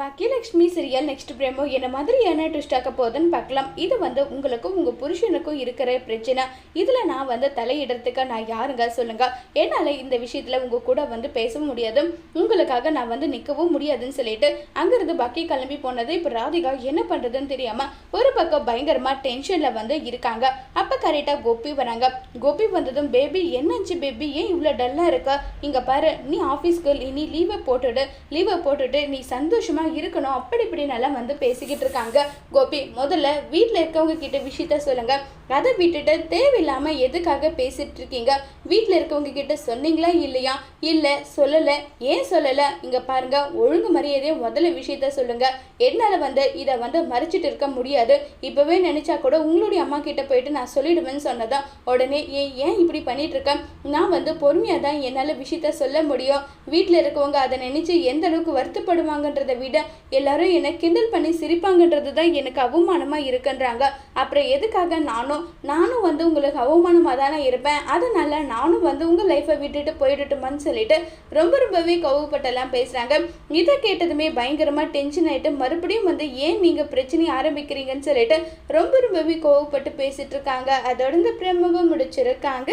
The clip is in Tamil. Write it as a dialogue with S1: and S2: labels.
S1: பாக்கியலக்ஷ்மி சீரியல் நெக்ஸ்ட் பிரேமோ என்ன மாதிரியான ட்விஸ்ட் ஆக்க போகுதுன்னு பார்க்கலாம். இது வந்து உங்களுக்கும் உங்கள் புருஷனுக்கும் இருக்கிற பிரச்சனை. இதில் நான் வந்து தலையிடுறதுக்கு நான் யாருங்க? சொல்லுங்க. என்னால் இந்த விஷயத்தில் உங்கள் கூட வந்து பேச முடியாது. உங்களுக்காக நான் வந்து நிற்கவும் முடியாதுன்னு சொல்லிட்டு அங்கேருந்து பாக்கி கிளம்பி போனது இப்போ ராதிகா என்ன பண்ணுறதுன்னு தெரியாமல் ஒரு பக்கம் பயங்கரமாக டென்ஷனில் வந்து இருக்காங்க. அப்போ கரெக்டாக கோபி வராங்க. கோபி வந்ததும் பேபி என்னாச்சு பேபி? ஏன் இவ்வளோ டல்லாக இருக்க? இங்கே பாரு நீ ஆஃபீஸ்க்கு நீ லீவை போட்டுடு. லீவை போட்டுட்டு நீ சந்தோஷமாக இருக்கணும். அப்படி இப்படி நல்லா வந்து பேசிக்கிட்டு இருக்காங்க. கோபி முதல்ல வீட்டில் இருக்கவங்க கிட்ட விஷயத்த சொல்லுங்க. அதை விட்டுட்டு தேவையில்லாமல் எதுக்காக பேசிட்டு இருக்கீங்க? வீட்டில் இருக்கவங்க கிட்ட சொன்னீங்களா இல்லையா? இல்லை சொல்லலை. ஏன் சொல்லலை? இங்கே பாருங்க ஒழுங்கு மரியாதையை முதல்ல விஷயத்த சொல்லுங்க. என்னால் வந்து இதை வந்து மறைச்சிட்டு இருக்க முடியாது. இப்போவே நினைச்சா கூட உங்களுடைய அம்மா கிட்ட போயிட்டு நான் சொல்லிடுவேன்னு சொன்னதான் உடனே ஏன் ஏன் இப்படி பண்ணிட்டு இருக்கேன் நான் வந்து பொறுமையாக தான் என்னால் விஷயத்த சொல்ல முடியும். வீட்டில் இருக்கவங்க அதை நினைச்சு எந்த அளவுக்கு வருத்தப்படுவாங்கன்றதை விட எல்லாரும் என்னை கிண்டல் பண்ணி சிரிப்பாங்கன்றது தான் எனக்கு அவமானமாக இருக்குன்றாங்க. அப்புறம் எதுக்காக நானும் நானும் வந்து உங்களுக்கு அவமானமாக தானே இருப்பேன். அதனால் நானும் வந்து உங்கள் லைஃப்பை விட்டுட்டு போயிடட்டுமான்னு சொல்லிட்டு ரொம்ப ரொம்பவே கோவப்பட்டெல்லாம் பேசுகிறாங்க இதை கேட்டதுமே பயங்கரமாக டென்ஷன் ஆகிட்டு மறுபடியும் வந்து ஏன் நீங்கள் பிரச்சனையை ஆரம்பிக்கிறீங்கன்னு சொல்லிட்டு ரொம்ப ரொம்பவே கோவப்பட்டு பேசிட்டு இருக்காங்க. அதோட இந்த பிரம்மவை முடிச்சிருக்காங்க.